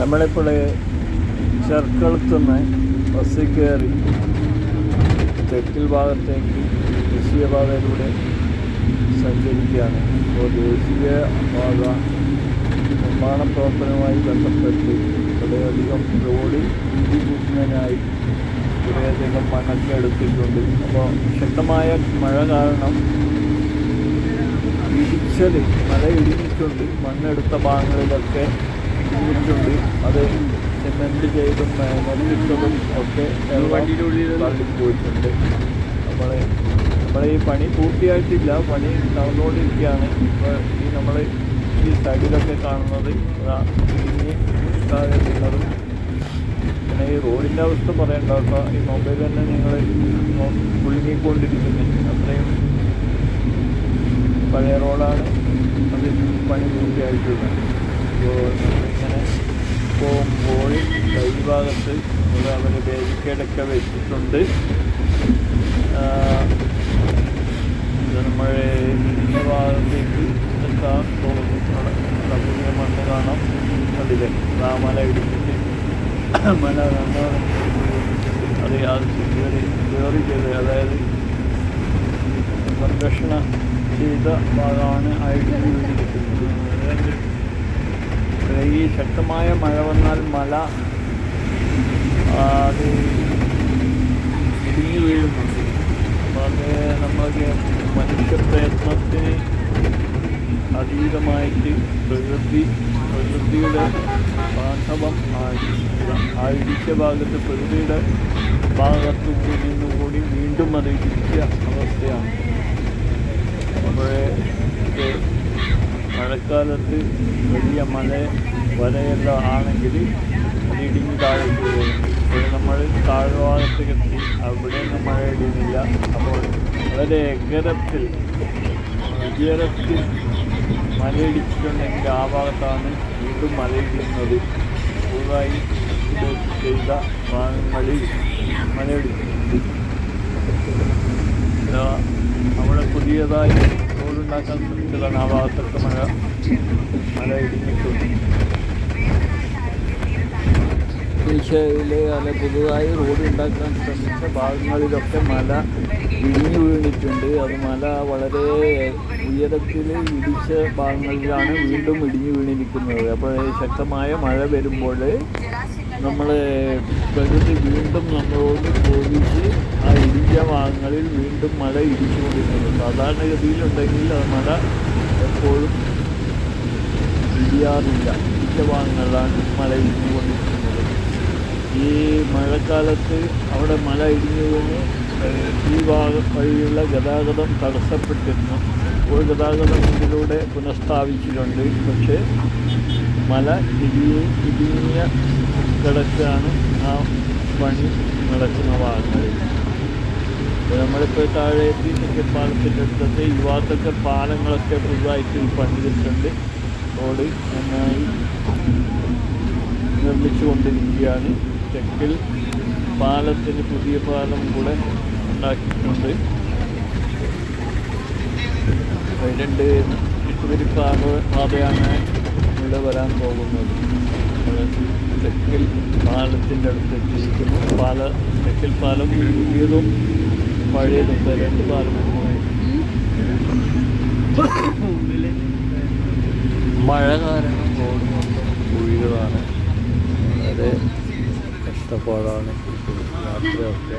നമ്മളിപ്പോൾ ചെർക്കളത്തുനിന്ന് ബസ്സിൽ കയറി തെക്കിൽ ഭാഗത്തേക്ക് ദേശീയപാതയിലൂടെ സഞ്ചരിക്കുകയാണ്. അപ്പോൾ ദേശീയ പാത നിർമ്മാണ പ്രവർത്തനവുമായി ബന്ധപ്പെട്ട് വളരെയധികം റോഡ് കൂട്ടുന്നതിനായി കുറേയധികം മണ്ണൊക്കെ എടുത്തിട്ടുണ്ട്. അപ്പോൾ ശക്തമായ മഴ കാരണം ഇടിച്ചൽ മല ഇടിഞ്ഞിട്ടുണ്ട്. മണ്ണെടുത്ത ഭാഗങ്ങളിലൊക്കെ ഇടിഞ്ഞിട്ടുണ്ട് അത് സിമെന്റ് ചെയ്തും നെല്ലിട്ടതും ഒക്കെ വണ്ടിയിലുള്ളിൽ തള്ളിപ്പോയിട്ടുണ്ട് നമ്മൾ നമ്മളെ ഈ പണി പൂർത്തിയായിട്ടില്ല. പണി നടന്നുകൊണ്ടിരിക്കുകയാണ്. ഇപ്പോൾ ഈ നമ്മൾ ഈ സൈഡിലൊക്കെ കാണുന്നത് ഇനി ഇതാകുന്നതും പിന്നെ ഈ റോഡിന്റെ അവസ്ഥ പറയണ്ട കേട്ടോ ഈ മൊബൈൽ തന്നെ നിങ്ങൾ കുലുങ്ങിക്കൊണ്ടിരിക്കുന്നത് അത്രയും പഴയ റോഡാണ്. അത് പണി പൂർത്തിയായിട്ടുള്ളത്. അപ്പോൾ പോകുമ്പോൾ ഈ ഭാഗത്ത് ഇവിടെ അവർ ബാരിക്കേഡൊക്കെ വെച്ചിട്ടുണ്ട്. ഇത് നമ്മൾ ഈ ഭാഗത്തേക്ക് എത്താൻ തോന്നുന്നു മണ്ണ് കാണാം. അതിലെ ആ മല ഇടിച്ചിട്ട് മല കാണാൻ അത് കയറി കയറി ചെയ്ത് അതായത് സംരക്ഷണ ചെയ്ത ഭാഗമാണ് ആയിട്ട് അതുകൊണ്ട് ഈ ശക്തമായ മഴ വന്നാൽ മല അത് ഇടിഞ്ഞു വീഴുന്നുണ്ട് അപ്പോൾ അത് നമ്മൾക്ക് മനുഷ്യ പ്രയത്നത്തിന് അതീതമായിട്ട് പ്രകൃതി പ്രകൃതിയുടെ പാഠവം ആ ഇടിച്ച ഭാഗത്ത് പ്രകൃതിയുടെ ഭാഗത്തു കൂടി നിന്നുകൂടി വീണ്ടും അത് ഇടിച്ച അവസ്ഥയാണ്. അപ്പോഴേ ഇത് മഴക്കാലത്ത് വലിയ മല വരയെല്ലാം ആണെങ്കിൽ ഇടിഞ്ഞ് താഴേക്ക് പോകും നമ്മൾ താഴ്വാദത്ത് എത്തി അവിടെയൊന്നും മഴ ഇടിയുന്നില്ല. അപ്പോൾ വളരെ എഗരത്തിൽ ഉയരത്തിൽ മലയിടിച്ചിട്ടുണ്ടെങ്കിൽ ആ ഭാഗത്താണ് വീണ്ടും മലയിടുന്നത് പുതുതായി ചെയ്ത ഭാഗങ്ങളിൽ മലയിടിച്ചിട്ടുണ്ട് നമ്മുടെ പുതിയതായി റോഡുണ്ടാക്കാൻ ശ്രമിച്ചതാണ് ആ ഭാഗത്തൊക്കെ മഴ മഴ ഇടിഞ്ഞിട്ടുണ്ട്. പുതുതായി റോഡ് ഉണ്ടാക്കാൻ ശ്രമിച്ച ഭാഗങ്ങളിലൊക്കെ മല ഇടിഞ്ഞു വീണിട്ടുണ്ട് അത് മല വളരെ ഉയരത്തിൽ ഇടിച്ച ഭാഗങ്ങളിലാണ് വീണ്ടും ഇടിഞ്ഞു വീണിരിക്കുന്നത് അപ്പോൾ ശക്തമായ മഴ വരുമ്പോൾ നമ്മൾ പ്രകൃതി വീണ്ടും നമ്മളോട് ചോദിച്ച് ആ ഇടിഞ്ഞ ഭാഗങ്ങളിൽ വീണ്ടും മഴ ഇടിച്ചുകൊണ്ടിരിക്കുന്നു. സാധാരണഗതിയിലുണ്ടെങ്കിൽ അത് മഴ എപ്പോഴും ഇടിയാറില്ല. ഇടിച്ച ഭാഗങ്ങളിലാണ് മഴ ഇടിഞ്ഞുകൊണ്ടിരിക്കുന്നത്. ഈ മഴക്കാലത്ത് അവിടെ മഴ ഇടിഞ്ഞു ഏഹ്, ഈ ഭാഗം വഴിയുള്ള ഗതാഗതം തടസ്സപ്പെട്ടിരുന്നു. ഇപ്പോൾ ഗതാഗതം ഇതിലൂടെ പുനഃസ്ഥാപിച്ചിട്ടുണ്ട്. പക്ഷേ മല ഇടിഞ്ഞ് ഇടിഞ്ഞ കിടക്കാണ് ആ പണി നടക്കുന്ന ഭാഗങ്ങളിൽ. നമ്മളിപ്പോൾ താഴെ എത്തി തെക്കൻ പാലത്തിന്റെ അടുത്തത് യുവാക്കളൊക്കെ പാലങ്ങളൊക്കെ പുതുതായിട്ട് പണിതിട്ടുണ്ട് റോഡ് നന്നായി നിർമ്മിച്ചു കൊണ്ടിരിക്കുകയാണ് തെക്കിൽ പാലത്തിന് പുതിയ പാലം കൂടെ ഉണ്ടാക്കിയിട്ടുണ്ട്. രണ്ട് പാത പാതയാണ് ഇവിടെ വരാൻ പോകുന്നത്. തെക്കിൽ പാലത്തിന്റെ അടുത്ത് എത്തിയിരിക്കുന്നു. പാല തെക്കിൽ പാലം പുതിയതും പഴയതും രണ്ട് പാലങ്ങളുമായി മഴ കാരണം റോഡ് മൊത്തം കുഴികളാണ്. വളരെ കഷ്ടപ്പാടാണ് യാത്രയൊക്കെ